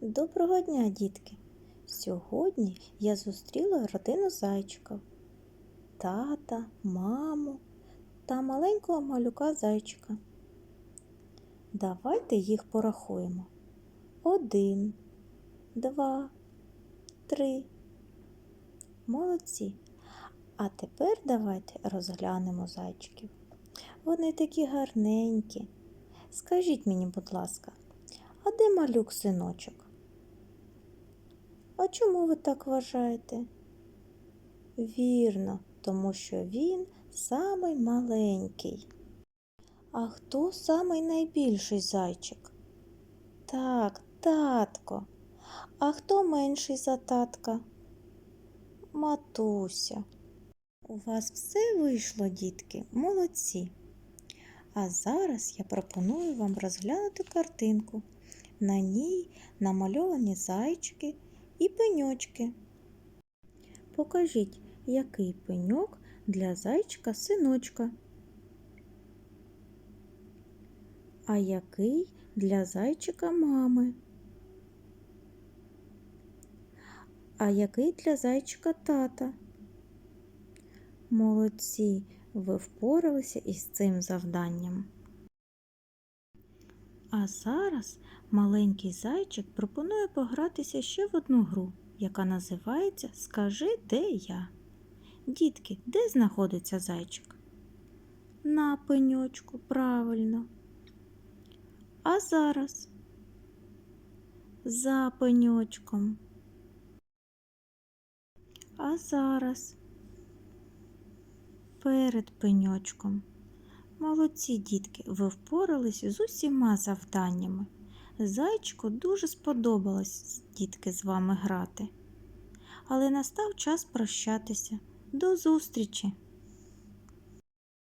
Доброго дня, дітки! Сьогодні я зустріла родину зайчиків, тата, маму та маленького малюка зайчика. Давайте їх порахуємо. Один, два, три. Молодці. А тепер давайте розглянемо зайчиків. Вони такі гарненькі. Скажіть мені, будь ласка, а де малюк синочок? А чому ви так вважаєте? Вірно, тому що він самий маленький. А хто самий найбільший зайчик? Так, татко. А хто менший за татка? Матуся. У вас все вийшло, дітки, молодці. А зараз я пропоную вам розглянути картинку. На ній намальовані зайчики і пеньочки. Покажіть, який пеньок для зайчика синочка, а який для зайчика мами, а який для зайчика тата. Молодці, ви впоралися із цим завданням. А зараз маленький зайчик пропонує погратися ще в одну гру, яка називається Скажи, де я. Дітки, де знаходиться зайчик? На пеньочку, правильно. А зараз за пеньочком. А зараз перед пеньочком. Молодці дітки, ви впорались з усіма завданнями. Зайчику дуже сподобалось дітки з вами грати. Але настав час прощатися. До зустрічі!